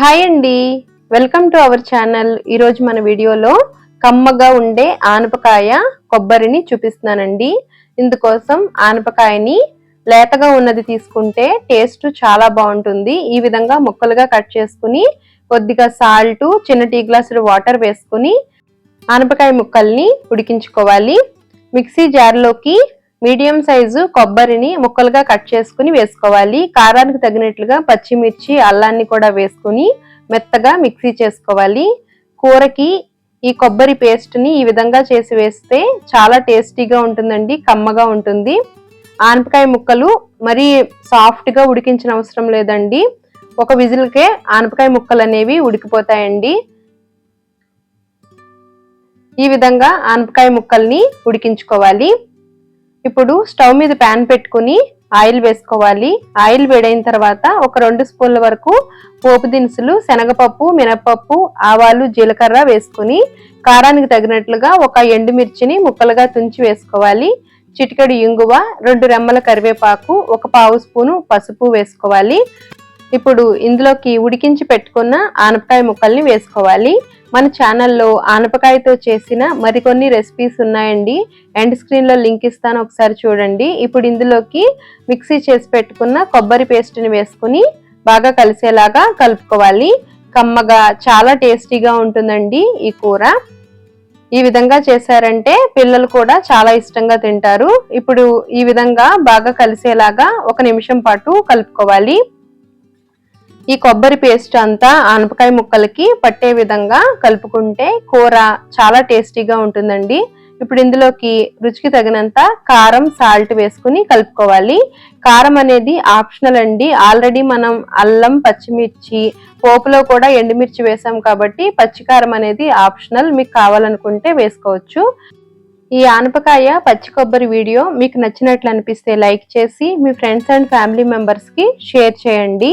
Hi అండి. Welcome to our channel ఈరోజు మన వీడియోలో కమ్మగా ఉండే ఆనపకాయ కొబ్బరిని చూపిస్తున్నానండి. ఇందుకోసం ఆనపకాయని లేతగా ఉన్నది తీసుకుంటే టేస్ట్ చాలా బాగుంటుంది. ఈ విధంగా ముక్కలుగా కట్ చేసుకుని కొద్దిగా సాల్ట్ చిన్న టీ గ్లాసులు వాటర్ వేసుకుని ఆనపకాయ ముక్కల్ని ఉడికించుకోవాలి. మిక్సీ జార్లోకి మీడియం సైజు కొబ్బరిని ముక్కలుగా కట్ చేసుకుని వేసుకోవాలి. కారానికి తగినట్లుగా పచ్చిమిర్చి అల్లాన్ని కూడా వేసుకుని మెత్తగా మిక్సీ చేసుకోవాలి. కూరకి ఈ కొబ్బరి పేస్ట్ని ఈ విధంగా చేసి వేస్తే చాలా టేస్టీగా ఉంటుందండి కమ్మగా ఉంటుంది. ఆనపకాయ ముక్కలు మరీ సాఫ్ట్గా ఉడికించిన అవసరం లేదండి. ఒక విజిల్కే ఆనపకాయ ముక్కలు అనేవి ఉడికిపోతాయండి. ఈ విధంగా ఆనపకాయ ముక్కల్ని ఉడికించుకోవాలి. ఇప్పుడు స్టవ్ మీద ప్యాన్ పెట్టుకుని ఆయిల్ వేసుకోవాలి. ఆయిల్ వేడైన తర్వాత ఒక రెండు స్పూన్ల వరకు పోపు దినుసులు శనగపప్పు మినపప్పు ఆవాలు జీలకర్ర వేసుకుని కారానికి తగినట్లుగా ఒక ఎండుమిర్చిని ముక్కలుగా తుంచి వేసుకోవాలి. చిటికెడు ఇంగువ రెండు రెమ్మల కరివేపాకు ఒక పావు స్పూను పసుపు వేసుకోవాలి. ఇప్పుడు ఇందులోకి ఉడికించి పెట్టుకున్న ఆనపకాయ ముక్కల్ని వేసుకోవాలి. మన ఛానల్లో ఆనపకాయతో చేసిన మరికొన్ని రెసిపీస్ ఉన్నాయండి. ఎండ్ స్క్రీన్లో లింక్ ఇస్తాను ఒకసారి చూడండి. ఇప్పుడు ఇందులోకి మిక్సీ చేసి పెట్టుకున్న కొబ్బరి పేస్ట్ని వేసుకుని బాగా కలిసేలాగా కలుపుకోవాలి. కమ్మగా చాలా టేస్టీగా ఉంటుందండి ఈ కూర. ఈ విధంగా చేశారంటే పిల్లలు కూడా చాలా ఇష్టంగా తింటారు. ఇప్పుడు ఈ విధంగా బాగా కలిసేలాగా ఒక నిమిషం పాటు కలుపుకోవాలి. ఈ కొబ్బరి పేస్ట్ అంతా ఆనపకాయ ముక్కలకి పట్టే విధంగా కలుపుకుంటే కూర చాలా టేస్టీగా ఉంటుందండి. ఇప్పుడు ఇందులోకి రుచికి తగినంత కారం సాల్ట్ వేసుకుని కలుపుకోవాలి. కారం అనేది ఆప్షనల్ అండి. ఆల్రెడీ మనం అల్లం పచ్చిమిర్చి పోపులో కూడా ఎండుమిర్చి వేసాం కాబట్టి పచ్చికారం అనేది ఆప్షనల్. మీకు కావాలనుకుంటే వేసుకోవచ్చు. ఈ ఆనపకాయ పచ్చి కొబ్బరి వీడియో మీకు నచ్చినట్లు అనిపిస్తే లైక్ చేసి మీ ఫ్రెండ్స్ అండ్ ఫ్యామిలీ మెంబర్స్కి షేర్ చేయండి.